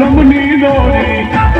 લંબની દોરી.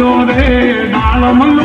જો રે મંગ